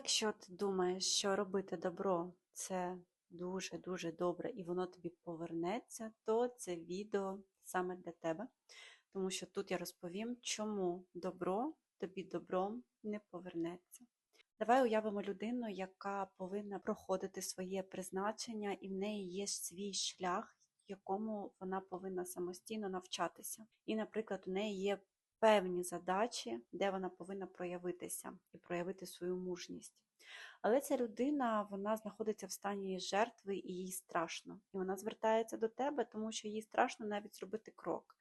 Якщо ти думаєш, що робити добро це дуже-дуже добре і воно тобі повернеться, то це відео саме для тебе. Тому що тут я розповім, чому добро тобі добром не повернеться. Давай уявимо людину, яка повинна проходити своє призначення, і в неї є свій шлях, якому вона повинна самостійно навчатися. І, наприклад, у неї є певні задачі, де вона повинна проявитися і проявити свою мужність. Але ця людина вона знаходиться в стані жертви і їй страшно. І вона звертається до тебе, тому що їй страшно навіть зробити крок.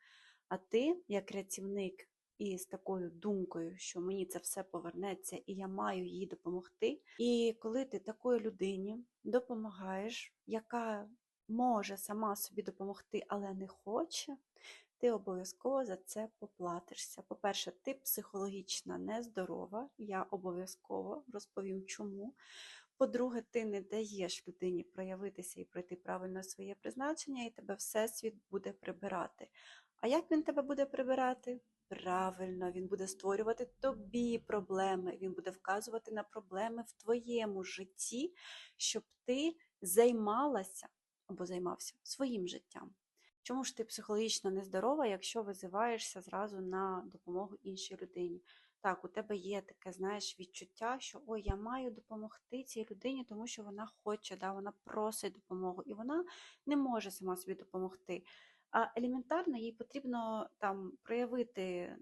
А ти, як рятівник, і з такою думкою, що мені це все повернеться, і я маю їй допомогти. І коли ти такої людині допомагаєш, яка може сама собі допомогти, але не хоче, ти обов'язково за це поплатишся. По-перше, ти психологічно нездорова, я обов'язково розповім чому. По-друге, ти не даєш людині проявитися і пройти правильно своє призначення, і тебе всесвіт буде прибирати. А як він тебе буде прибирати? Правильно, він буде створювати тобі проблеми, він буде вказувати на проблеми в твоєму житті, щоб ти займалася або займався своїм життям. Чому ж ти психологічно нездорова, якщо визиваєшся зразу на допомогу іншій людині? Так, у тебе є таке, знаєш, відчуття, що ой, я маю допомогти цій людині, тому що вона хоче, да, вона просить допомогу, і вона не може сама собі допомогти. А елементарно їй потрібно там проявити,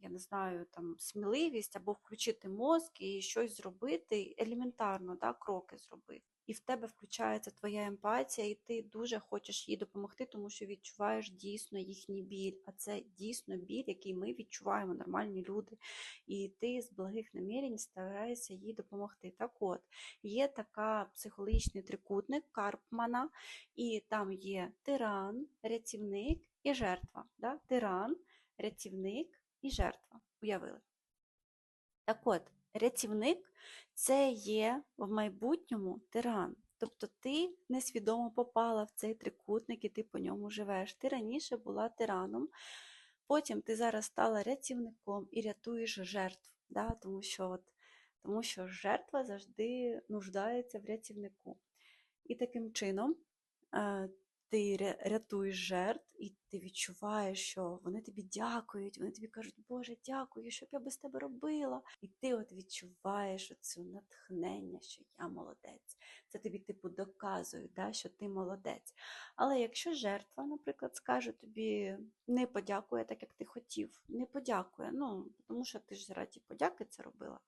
я не знаю, там сміливість або включити мозк і щось зробити, елементарно, да, кроки зробити. І в тебе включається твоя емпатія, і ти дуже хочеш їй допомогти, тому що відчуваєш дійсно їхній біль. А це дійсно біль, який ми відчуваємо, нормальні люди. І ти з благих намірень стараєшся їй допомогти. Так от, є така психологічний трикутник Карпмана, і там є тиран, рятівник і жертва. Да? Тиран, рятівник і жертва. Уявили? Так от, рятівник це є в майбутньому тиран. Тобто ти несвідомо попала в цей трикутник і ти по ньому живеш. Ти раніше була тираном, потім ти зараз стала рятівником і рятуєш жертв. Да? Тому, що от, тому що жертва завжди нуждається в рятівнику. І таким чином е, ти рятуєш жертв, і ти відчуваєш, що вони тобі дякують, вони тобі кажуть, Боже, дякую, що б я без тебе робила. І ти от відчуваєш оцю натхнення, що я молодець. Це тобі, типу, доказують, да, що ти молодець. Але якщо жертва, наприклад, скаже тобі, не подякує так, як ти хотів, не подякує, ну, тому що ти ж заради подяки це робила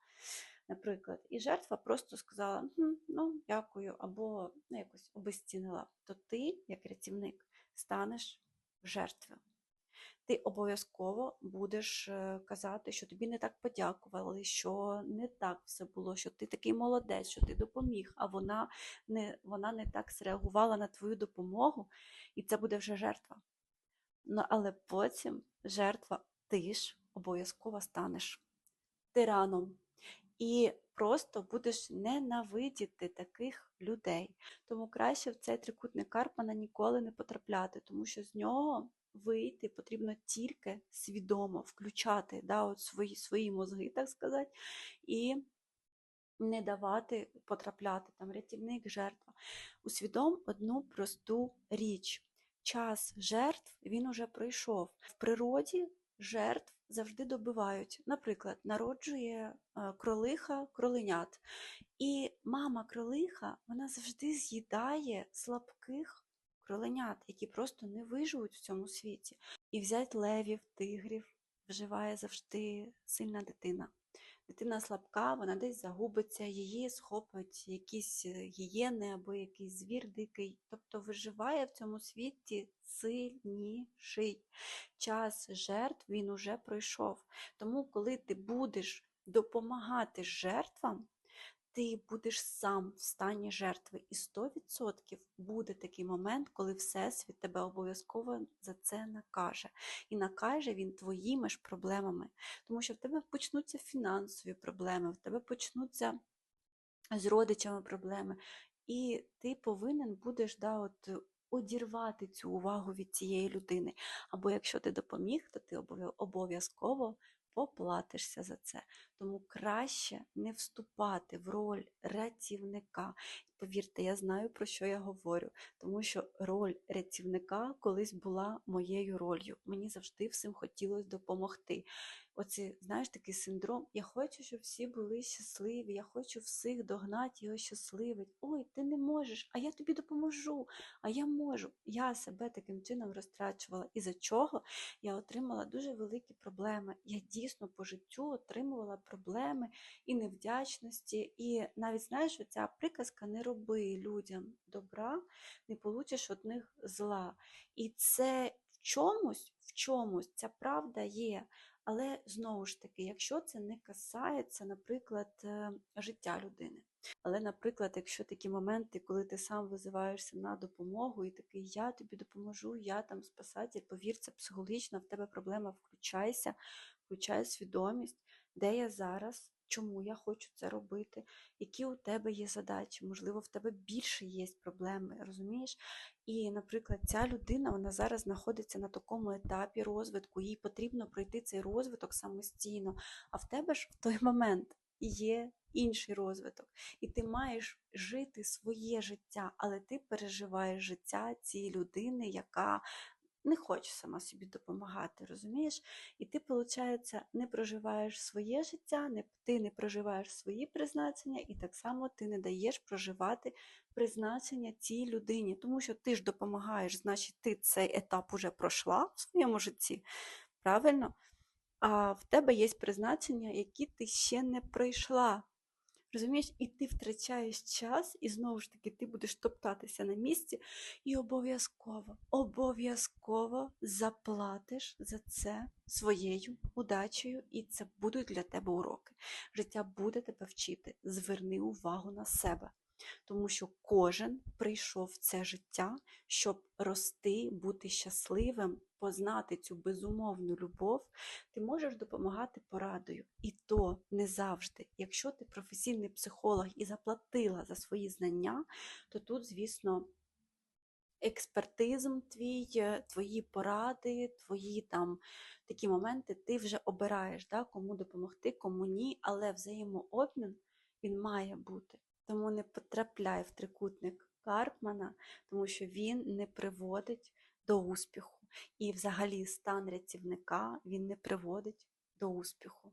наприклад, і жертва просто сказала ну, дякую, або ну, якось обезцінила, то ти, як рятівник, станеш жертвою. Ти обов'язково будеш е, казати, що тобі не так подякували, що не так все було, що ти такий молодець, що ти допоміг, а вона не вона не так зреагувала на твою допомогу, і це буде вже жертва. Ну, Але потім жертва ти ж обов'язково станеш тираном і просто будеш ненавидіти таких людей. Тому краще в цей трикутник Карпана ніколи не потрапляти, тому що з нього вийти потрібно тільки свідомо включати да, от свої, свої мозги, так сказати, і не давати потрапляти там рятівник, жертва. Усвідом одну просту річ. Час жертв він уже пройшов. В природі жертв завжди добивають. Наприклад, народжує е, кролиха кроленят. І мама кролиха вона завжди з'їдає слабких кроленят, які просто не виживуть в цьому світі. І взять левів, тигрів вживає завжди сильна дитина. Дитина слабка, вона десь загубиться, її схопить якісь е, гієни або якийсь звір дикий, тобто виживає в цьому світі сильніший. Час жертв він уже пройшов. Тому, коли ти будеш допомагати жертвам, ти будеш сам в стані жертви. І 100% буде такий момент, коли Всесвіт тебе обов'язково за це накаже. І накаже він твоїми ж проблемами. Тому що в тебе почнуться фінансові проблеми, в тебе почнуться з родичами проблеми. І ти повинен будеш да, от, одірвати цю увагу від цієї людини. Або якщо ти допоміг, то ти обов'язково поплатишся за це. Тому краще не вступати в роль рятівника. Повірте, я знаю, про що я говорю, тому що роль рятівника колись була моєю ролью. Мені завжди всім хотілося допомогти. Оце, знаєш, такий синдром. Я хочу, щоб всі були щасливі, я хочу всіх догнати і ощасливити. Ой, ти не можеш, а я тобі допоможу, а я можу. Я себе таким чином розтрачувала. І за чого я отримала дуже великі проблеми. Я дійсно по життю отримувала проблеми і невдячності. І навіть знаєш, оця приказка не роби людям добра, не получиш від них зла. І це в чомусь, в чомусь ця правда є. Але знову ж таки, якщо це не касається, наприклад, е, життя людини. Але, наприклад, якщо такі моменти, коли ти сам визиваєшся на допомогу, і такий я тобі допоможу, я там спасатель, повір, це психологічно, в тебе проблема, включайся, включай свідомість, де я зараз, чому я хочу це робити, які у тебе є задачі, можливо, в тебе більше є проблеми, розумієш? І, наприклад, ця людина вона зараз знаходиться на такому етапі розвитку, їй потрібно пройти цей розвиток самостійно, а в тебе ж в той момент є інший розвиток, і ти маєш жити своє життя, але ти переживаєш життя цієї людини, яка не хоче сама собі допомагати, розумієш? І ти, виходить, не проживаєш своє життя, не, ти не проживаєш свої призначення, і так само ти не даєш проживати призначення цій людині, тому що ти ж допомагаєш, значить, ти цей етап уже пройшла в своєму житті, правильно? А в тебе є призначення, які ти ще не пройшла. Розумієш, і ти втрачаєш час, і знову ж таки ти будеш топтатися на місці, і обов'язково, обов'язково заплатиш за це своєю удачею, і це будуть для тебе уроки. Життя буде тебе вчити. Зверни увагу на себе. Тому що кожен прийшов в це життя, щоб рости, бути щасливим, познати цю безумовну любов, ти можеш допомагати порадою. І то не завжди. Якщо ти професійний психолог і заплатила за свої знання, то тут, звісно, експертизм твій, е, твої поради, твої там такі моменти, ти вже обираєш, да, кому допомогти, кому ні, але взаємообмін він має бути. Тому не потрапляй в трикутник Карпмана, тому що він не приводить до успіху. І взагалі стан рятівника він не приводить до успіху.